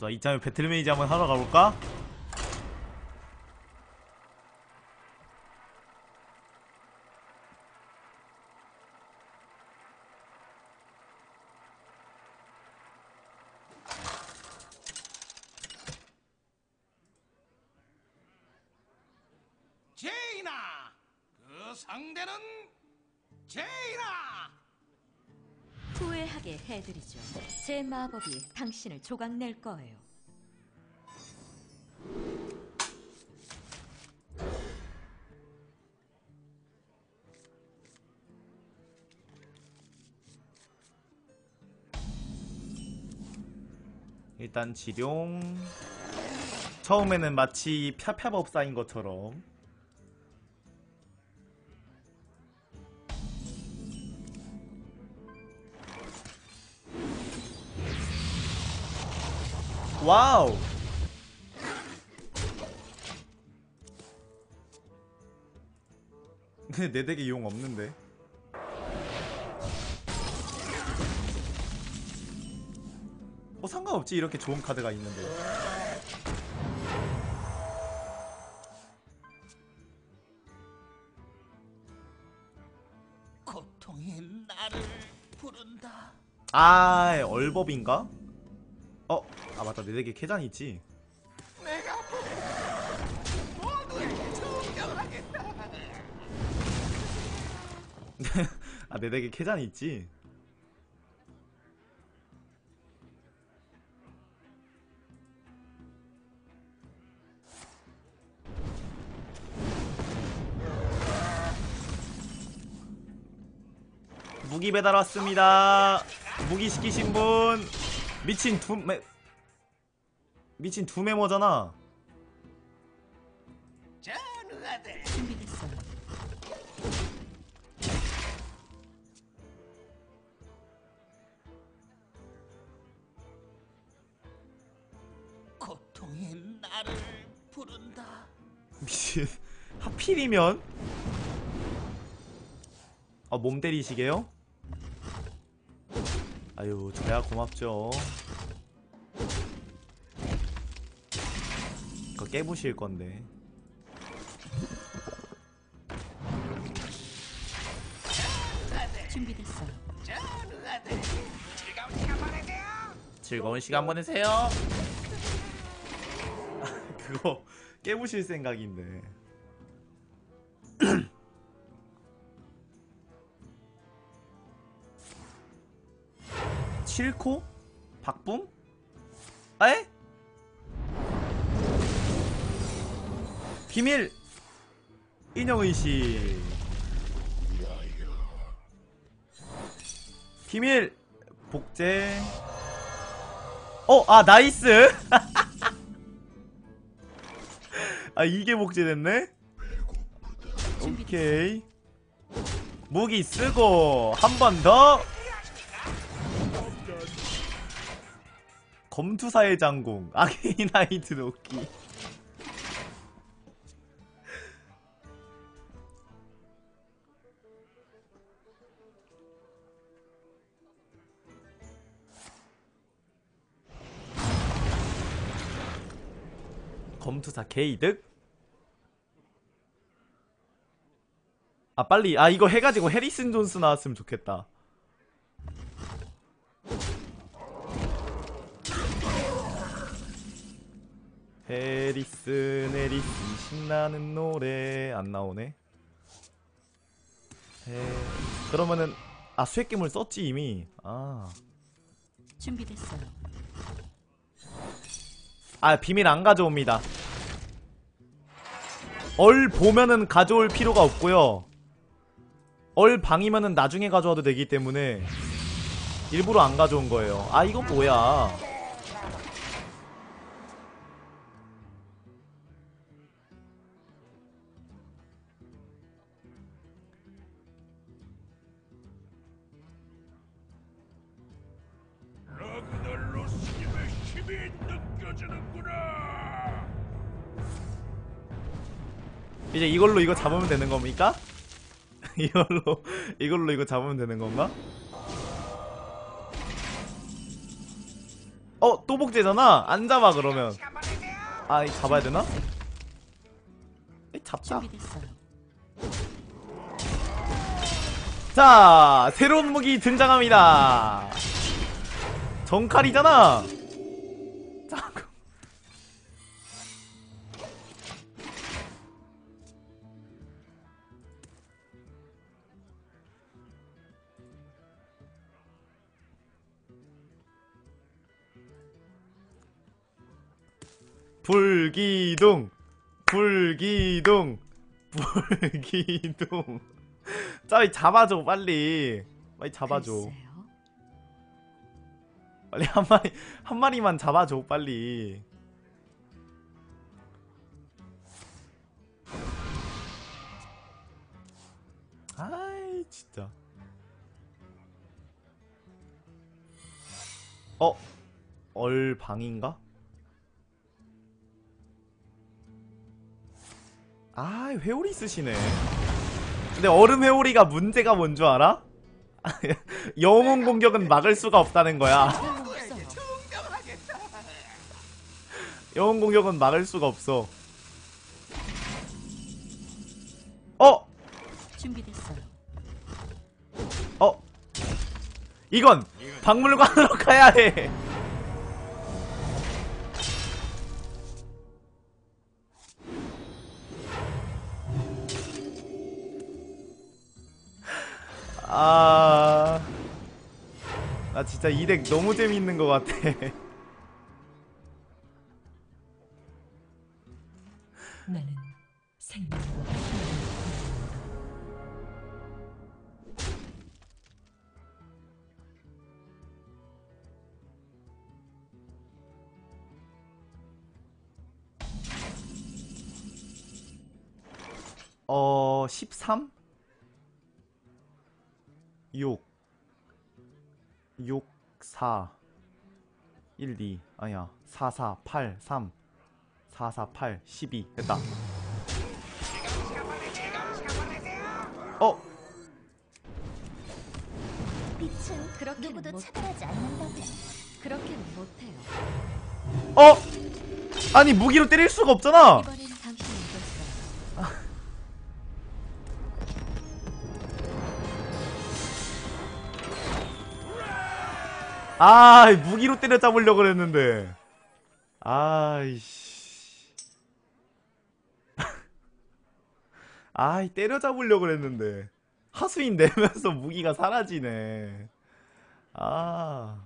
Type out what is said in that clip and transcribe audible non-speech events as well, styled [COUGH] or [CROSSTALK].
자 이참에 배틀메이지 한번 하러 가볼까? 제이나! 그 상대는 제이나 후회하게 해드리죠. 제 마법이 당신을 조각낼 거예요. 일단 지룡 처음에는 마치 펴펴법사인 것처럼 와우. 근데 [LAUGHS] 내 덱에 용 없는데. 뭐 상관없지. 이렇게 좋은 카드가 있는데. 고통이 나를 부른다. 아 얼법인가? 어? 아 맞다. 내 덱에 캐잔 있지. 내가 모두에게 충격하겠다. [LAUGHS] 아내 덱에 캐잔 있지? 무기 배달 왔습니다. 무기 시키신 분 미친 두메 미친 두 메모잖아. 고통이 나를 부른다 미친 하필이면 아 몸 때리시게요? 아유 저야 고맙죠. 그거 깨부실 건데. 준비됐어요. 전우아들 즐거운 시간 보내세요. 즐거운 시간 보내세요. 그거 깨부실 생각인데 [CLEARS THROAT] 칠코? 박붐? 에? 비밀 인형의식 비밀 복제 어, 아, 나이스! [LAUGHS] 아, 이게 복제됐네? 오케이. 무기 쓰고, 한 번 더! 검투사의 장공, [LAUGHS] 아케이나이트 도끼. 검투사 개이득? 아 빨리 아 이거 해가지고 해리슨 존스 나왔으면 좋겠다 해리슨 해리슨 신나는 노래 안 나오네. 해... 그러면은 아 수액괴물 썼지 이미? 아. 준비됐어요. 아 비밀 안 가져옵니다. 얼 보면은 가져올 필요가 없고요. 얼 방이면은 나중에 가져와도 되기 때문에 일부러 안 가져온 거예요. 아 이건 뭐야 느껴지는구나 이제 이걸로 이거 잡으면 되는 겁니까? [LAUGHS] 이걸로 이걸로 이거 잡으면 되는 건가? 어, 또 복제잖아? 안 잡아, 그러면. 아, 이 잡아야 되나? 이 잡자. 자, 새로운 무기 등장합니다. 정칼이잖아. 자, 불기둥, 불기둥, 불기둥. [LAUGHS] 자, 잡아줘 빨리. 빨리 잡아줘. 글쎄요. 빨리 한 마리 한 마리만 잡아줘 빨리. 아이 진짜. 어 얼방인가? 아 회오리 쓰시네. 근데 얼음 회오리가 문제가 뭔 줄 알아? [LAUGHS] 영웅 공격은 막을 수가 없다는 거야. [LAUGHS] 영웅 공격은 막을 수가 없어. 어. 어, 이건 박물관으로 [LAUGHS] 가야 해. 아, 나 진짜 이 덱 너무 재밌는 것 같아. [LAUGHS] 나는 생명과 어, 13? 6 6 4 1 2 아니야. 4 4 8 3 4 4 8 12 됐다. 어? 빛은 그렇게 누구도 차별하지 않는다고. 그렇게는 못해요. 어? 아니 무기로 때릴 수가 없잖아 아 무기로 때려 잡으려고 그랬는데. 아이씨. [LAUGHS] 아이 때려 잡으려고 그랬는데. 하수인 내면서 무기가 사라지네. 아